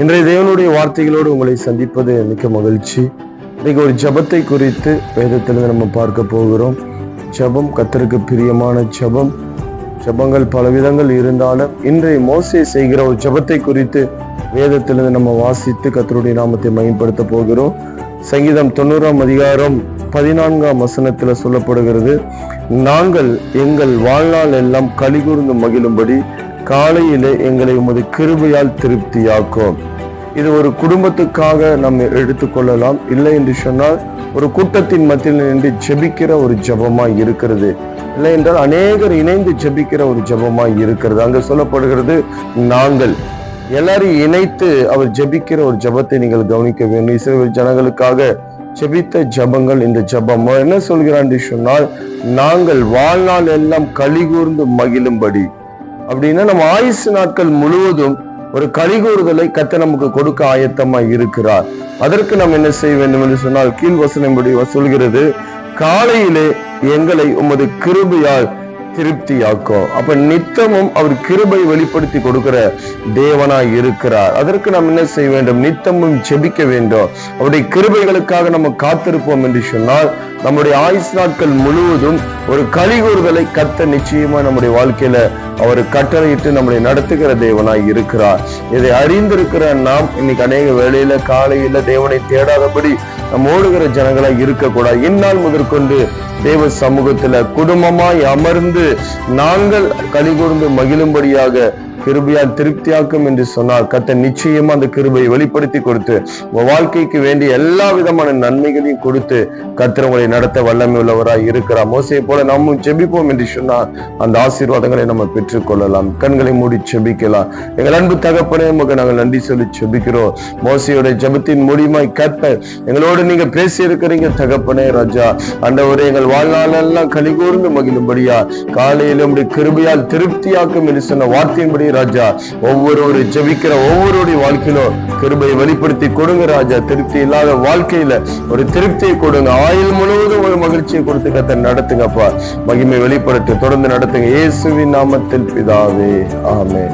இன்றைய தேவனுடைய வார்த்தைகளோடு உங்களை சந்திப்பது மிக்க மகிழ்ச்சி. இன்னைக்கு ஒரு ஜெபத்தை குறித்து வேதத்திலிருந்து நம்ம பார்க்க போகிறோம். ஜெபம் கத்தருக்கு பிரியமான ஜெபம். ஜெபங்கள் பல விதங்கள் இருந்தாலும் இன்றைய மோசை செய்கிற ஒரு ஜெபத்தை குறித்து வேதத்திலிருந்து நம்ம வாசித்து கத்தருடைய நாமத்தை மயன்படுத்த போகிறோம். சங்கீதம் தொண்ணூறாம் அதிகாரம் பதினான்காம் வசனத்துல சொல்லப்படுகிறது நாங்கள் எங்கள் வாழ்நாள் எல்லாம் கலிகூர்ந்து மகிழும்படி காலையிலே எங்களை உமது கிருபையால் திருப்தியாக்கும். இது ஒரு குடும்பத்துக்காக நம்ம எடுத்துக்கொள்ளலாம் இல்லை என்று சொன்னால் ஒரு கூட்டத்தின் மத்தியில் நின்று ஜெபிக்கிற ஒரு ஜெபமாய் இருக்கிறது. இல்லை என்றால் அநேகர் இணைந்து ஜெபிக்கிற ஒரு ஜெபமாய் இருக்கிறது. அங்க சொல்லப்படுகிறது நாங்கள் எல்லாரையும் இணைத்து அவர் ஜெபிக்கிற ஒரு ஜெபத்தை நீங்கள் கவனிக்க வேண்டும். இஸ்ரேல் ஜனங்களுக்காக ஜெபித்த ஜெபங்கள் இந்த ஜெபம். என்ன சொல்கிறான் என்று சொன்னால் நாங்கள் வாழ்நாள் எல்லாம் கலிகூர்ந்து மகிழும்படி அப்படின்னா நம்ம ஆயுசு நாட்கள் முழுவதும் ஒரு கலிகூறுதலை கத்த நமக்கு கொடுக்க ஆயத்தமாய் இருக்கிறார். அதற்கு நாம் என்ன செய்ய வேண்டும் என்று சொன்னால் கீழ் வசனம்படி சொல்கிறது காலையிலே எங்களை உமது கிருபையால் திருப்தியாக்கும். அப்ப நித்தமும் அவர் கிருபை வெளிப்படுத்தி கொடுக்கிற தேவனாய் இருக்கிறார். அதற்கு நாம் என்ன செய்ய வேண்டும்? நித்தமும் செபிக்க வேண்டும். அவருடைய கிருபைகளுக்காக நம்ம காத்திருப்போம் என்று சொன்னால் நம்முடைய ஆயுஸ் நாட்கள் முழுவதும் ஒரு கலிகூறுதலை கத்த நிச்சயமா நம்முடைய வாழ்க்கையில அவர் கட்டளையிட்டு நம்மளை நடத்துகிற தேவனாய் இருக்கிறார். இதை அறிந்திருக்கிற நாம் இன்னைக்கு அநேக வேளையில காலையில தேவனை தேடாதபடி நம்ம ஓடுகிற ஜனங்களாய் இருக்கக்கூடாது. இந்நாள் முதற்கொண்டு தேவ சமூகத்துல குடும்பமாய் அமர்ந்து நாங்கள் கலிகூர்ந்து மகிழும்படியாக கிருபையால் திருப்தியாக்கும் என்று சொன்னால் கத்த நிச்சயமா அந்த கிருபையை வெளிப்படுத்தி கொடுத்து உங்க வாழ்க்கைக்கு வேண்டிய எல்லா விதமான நன்மைகளையும் கொடுத்து கத்திர உங்களை நடத்த வல்லமை உள்ளவராய் இருக்கிறார். மோசையை போல நாமும் செபிப்போம் என்று சொன்னால் அந்த ஆசீர்வாதங்களை நம்ம பெற்றுக்கொள்ளலாம் கண்களை மூடி செபிக்கலாம் எங்கள் அன்பு தகப்பனே உமக்கு நாங்கள் நன்றி சொல்லி செபிக்கிறோம் மோசையோட ஜெபத்தின் மூலியமாய் கத்த எங்களோடு நீங்க பேசி இருக்கிறீங்க தகப்பனே ராஜா. ஆண்டவரே எங்கள் வாழ்நாளெல்லாம் கலிகூர்ந்து மகிழும்படியா காலையிலும் கிருபையால் திருப்தியாக்கும் என்று சொன்ன வார்த்தையின்படி ராஜா. ஒவ்வொரு ஜெபிக்கிற ஒவ்வொருடைய வாழ்க்கையிலும் கிருபையை வெளிப்படுத்தி கொடுங்க ராஜா. திருப்தி இல்லாத வாழ்க்கையில ஒரு திருப்தியை கொடுங்க. ஆயுள் முழுவதும் ஒரு மகிழ்ச்சியை கொடுத்து கத்த நடத்துங்கப்பா மகிமை வெளிப்படுத்தி தொடர்ந்து நடத்துங்க. இயேசுவின் நாமத்தில் பிதாவே. ஆமே